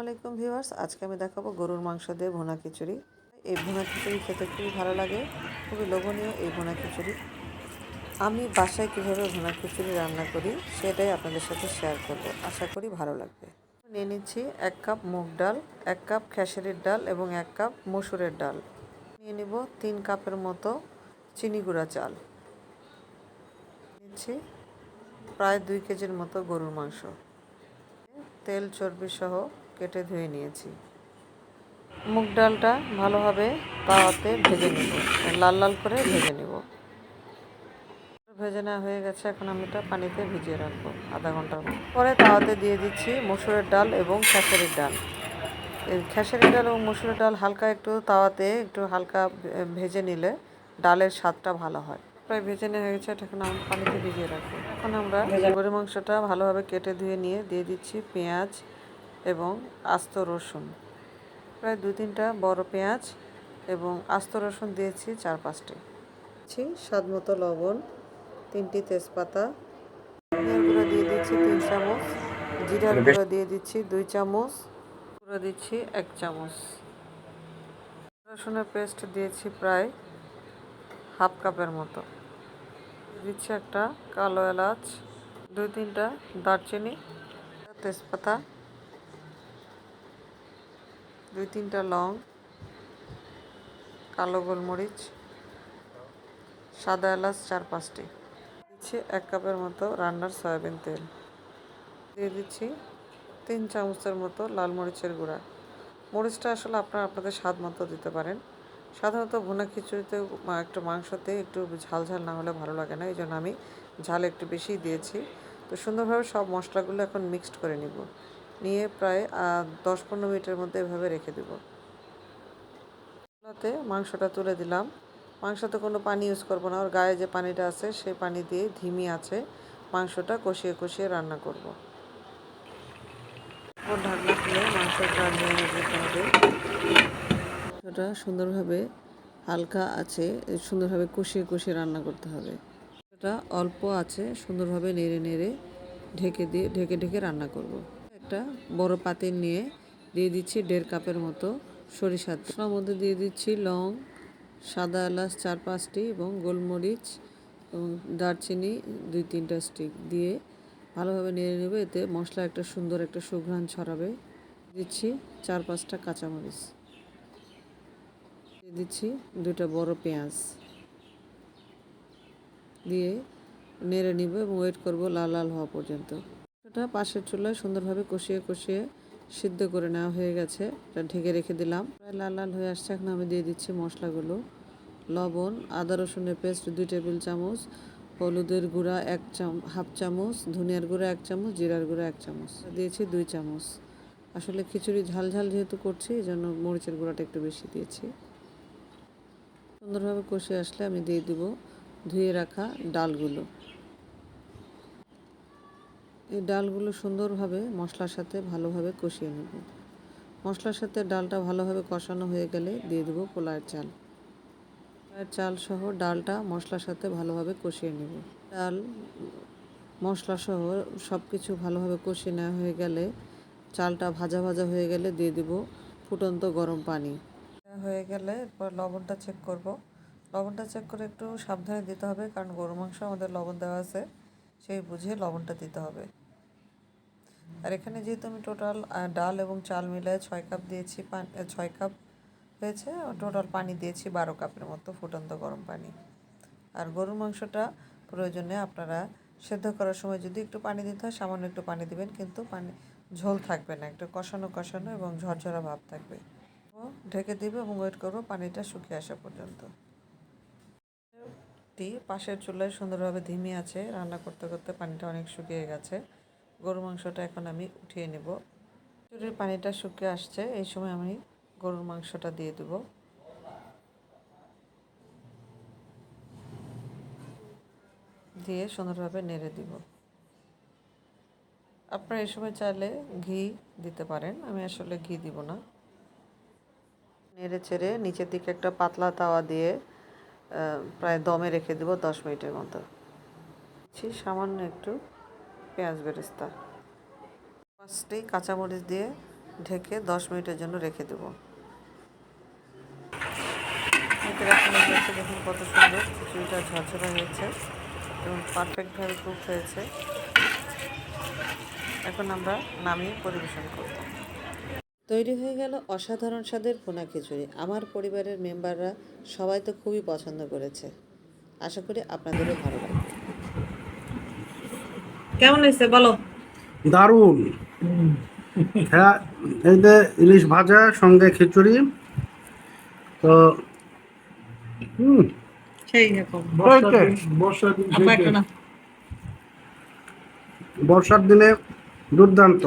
আলাইকুম ভিউয়ার্স, আজকে আমি দেখাবো গরুর মাংস দিয়ে ভুনা খিচুড়ি। এই ভোনা খিচুড়ি খেতে খুবই ভালো লাগে, খুবই লোভনীয় এই ভুনা খিচুড়ি। আমি বাসায় কীভাবে ভুনা খিচুড়ি রান্না করি সেটাই আপনাদের সাথে শেয়ার করব, আশা করি ভালো লাগবে। নিয়ে নিচ্ছি এক কাপ মুগ ডাল, এক কাপ খেসারির ডাল এবং এক কাপ মসুরের ডাল। নিয়ে নিব তিন কাপের মতো চিনি গুঁড়া চাল। নিচ্ছি প্রায় দুই কেজির মতো গরুর মাংস। তেল চর্বি সহ কেটে ধুয়ে নিয়েছি। মুগ ডালটা ভালোভাবে তাওয়াতে ভেজে নেব। লাল লাল করে ভেজে নেব। ভেজে নেওয়া হয়ে গেছে। এখন আমি এটা পানিতে ভিজিয়ে রাখব আধা ঘণ্টার পরে তাওয়াতে দিয়ে দিচ্ছি মসুরের ডাল এবং খেসারির ডাল। এই খেসারির ডাল এবং মসুরের ডাল হালকা একটু তাওয়াতে একটু হালকা ভেজে নিলে ডালের স্বাদটা ভালো হয়। প্রায় ভেজে নেওয়া হয়ে গেছে। এখন আমি পানিতে ভিজিয়ে রাখব। এখন আমরা গরুর মাংসটা ভালোভাবে কেটে ধুয়ে নিয়ে দিয়ে দিচ্ছি পেঁয়াজ এবং আস্ত রসুন। প্রায় দু তিনটা বড় পেঁয়াজ এবং আস্ত রসুন দিয়েছি চার পাঁচটি। দিচ্ছি স্বাদ মতো লবণ তিনটি তেজপাতা। ধনিয়ার গুঁড়ো দিয়ে দিচ্ছি তিন চামচ। জিরার গুঁড়ো দিয়ে দিচ্ছি দুই চামচ। গুঁড়ো দিচ্ছি এক চামচ। রসুনের পেস্ট দিয়েছি প্রায় হাফ কাপের মতো। দিচ্ছি একটা কালো এলাচ দুই তিনটা দারচিনি তেজপাতা। দুই তিনটা লং, কালো গোলমরিচ, সাদা এলাচ চার পাঁচটি। দিচ্ছি এক কাপের মতো রান্নার সয়াবিন তেল। দিয়ে দিচ্ছি তিন চামচের মতো লাল মরিচের গুঁড়া। মরিচটা আসলে আপনারা আপনাদের স্বাদ মতো দিতে পারেন। সাধারণত ভুনা খিচুড়িতে একটু মাংসতে একটু ঝাল ঝাল না হলে ভালো লাগে না এই জন্য আমি ঝাল একটু বেশিই দিয়েছি। তো সুন্দরভাবে সব মশলাগুলো এখন মিক্সড করে নিব। নিয়ে প্রায় দশ পনেরো মিনিটের মধ্যে এভাবে রেখে দেবো। চুলাতে মাংসটা তুলে দিলাম। মাংসতে কোনো পানি ইউজ করব না। ওর গায়ে যে পানিটা আছে সেই পানি দিয়ে ধিমি আছে, মাংসটা কষিয়ে কষিয়ে রান্না করব। ঢাকনা খুলে মাংসটা মাংসটা সুন্দরভাবে হালকা আছে, সুন্দরভাবে কষিয়ে কষিয়ে রান্না করতে হবে। এটা অল্প আছে, সুন্দরভাবে নেড়ে নেড়ে ঢেকে দিয়ে, ঢেকে ঢেকে রান্না করব। একটা বড় পাতিল নিয়ে দিয়ে দিচ্ছি দেড় কাপের মতো সরিষার তার মধ্যে দিয়ে দিচ্ছি লং, সাদা এলাচ চার পাঁচটি এবং গোলমরিচ এবং দারচিনি দুই তিনটা স্টিক দিয়ে ভালোভাবে নেড়ে নেবে। এতে মশলা একটা সুন্দর একটা সুঘ্রাণ ছড়াবে। দিচ্ছি চার পাঁচটা কাঁচামরিচ। দিয়ে দিচ্ছি দুটো বড় পেঁয়াজ। দিয়ে নেড়ে নিব এবং ওয়েট করব লাল লাল হওয়া পর্যন্ত। এটা পাশের চুলায় সুন্দরভাবে কষিয়ে কষিয়ে সিদ্ধ করে নেওয়া হয়ে গেছে। এটা ঢেকে রেখে দিলাম। প্রায় লাল লাল হয়ে আসছে। এখন আমি দিয়ে দিচ্ছি মশলাগুলো। লবণ, আদা, রসুনের পেস্ট, দুই টেবিল চামচ, হলুদের গুঁড়া এক চাম, হাফ চামচ, ধনিয়ার গুঁড়া এক চামচ, জিরার গুঁড়া এক চামচ। দিয়েছি দুই চামচ। আসলে খিচুড়ি ঝাল ঝাল যেহেতু করছি এই জন্য মরিচের গুঁড়াটা একটু বেশি দিয়েছি। সুন্দরভাবে কষে আসলে আমি দিয়ে দিব ধুয়ে রাখা ডালগুলো। এই ডালগুলো সুন্দরভাবে মশলার সাথে ভালোভাবে কষিয়ে নেব। মশলার সাথে ডালটা ভালোভাবে কষানো হয়ে গেলে দিয়ে দেবো পোলার চাল। পোলার চাল সহ ডালটা মশলার সাথে ভালোভাবে কষিয়ে নেব। ডাল, মশলা সহ সব কিছু ভালোভাবে কষিয়ে নেওয়া হয়ে গেলে চালটা ভাজা ভাজা হয়ে গেলে দিয়ে দেবো ফুটন্ত গরম পানি। হয়ে গেলে এরপর লবণটা চেক করব। লবণটা চেক করে একটু সাবধানে দিতে হবে কারণ গরু মাংস আমাদের লবণ দেওয়া আছে, সেই বুঝে লবণটা দিতে হবে। আর এখানে যেহেতু আমি টোটাল ডাল এবং চাল মিলায় ছয় কাপ দিয়েছি ছয় কাপ হয়েছে টোটাল পানি দিয়েছি বারো কাপের মতো ফুটন্ত গরম পানি। আর গরুর মাংসটা প্রয়োজনে আপনারা সেদ্ধ করার সময় যদি একটু পানি দিতে হয়, সামান্য একটু পানি দিবেন, কিন্তু পানি, ঝোল থাকবে না, একটু কষানো কষানো এবং ঝরঝরা ভাব থাকবে। ঢেকে দিবে এবং ওয়েট করব পানিটা শুকিয়ে আসা পর্যন্ত। পাশের চুলায় সুন্দরভাবে ধিমি আছে, রান্না করতে করতে পানিটা অনেক শুকিয়ে গেছে। গরুর মাংসটা এখন আমি উঠিয়ে নেব। চুরির পানিটা শুকিয়ে আসছে, এই সময় আমি গরুর মাংসটা দিয়ে দেব। দিয়ে সুন্দরভাবে নেড়ে দিব। আপনারা এই সময় চাইলে ঘি দিতে পারেন, আমি আসলে ঘি দিব না। নেড়ে ছেড়ে নিচের দিকে একটা পাতলা তাওয়া দিয়ে প্রায় দমে রেখে দেবো দশ মিনিটের মতো। সামান্য একটু পেঁয়াজ বেরেস্তা। পাঁচটি কাঁচামরিচ দিয়ে ঢেকে দশ মিনিটের জন্য রেখে দেবো। দেখুন কত সুন্দর। খিচুড়িটা ঝরঝরা হয়েছে এবং পারফেক্টভাবে কুক হয়েছে। এখন আমরা নামিয়ে পরিবেশন করব। তৈরি হয়ে গেল অসাধারণ স্বাদের পোনা খিচুড়ি। আমার পরিবারের মেম্বাররা সবাই তো খুবই পছন্দ করেছে। আশা করি আপনাদেরও ভালো লাগবে। কেমন হয়েছে বলো? দারুণ। হ্যাঁ এই যে ইলিশ ভাজা সঙ্গে খিচুড়ি। তো হুম। সেই রকম বর্ষার দিন আপা একটা না। বর্ষার দিনে দুর্দান্ত।